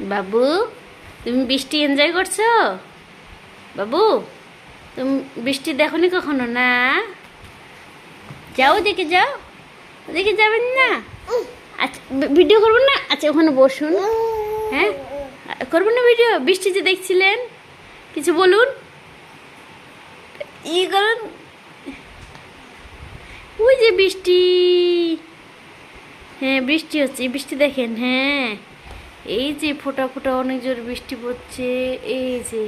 বাবু, তুমি বৃষ্টি এনজয় করছ? বাবু, তুমি বৃষ্টি দেখনি কখনো? না? যাও দেখে যাও। দেখে যাবেন না? আচ্ছা ভিডিও করবেন না? আচ্ছা ওখানে বসুন। হ্যাঁ? করবেন না ভিডিও বৃষ্টি যে দেখছিলেন? কিছু বলুন? ই করুন। ওই যে বৃষ্টি। হ্যাঁ বৃষ্টি হচ্ছে বৃষ্টি দেখেন হ্যাঁ। এই যে ফোটা ফোটা অনেক জোর বৃষ্টি পড়ছে এই যে।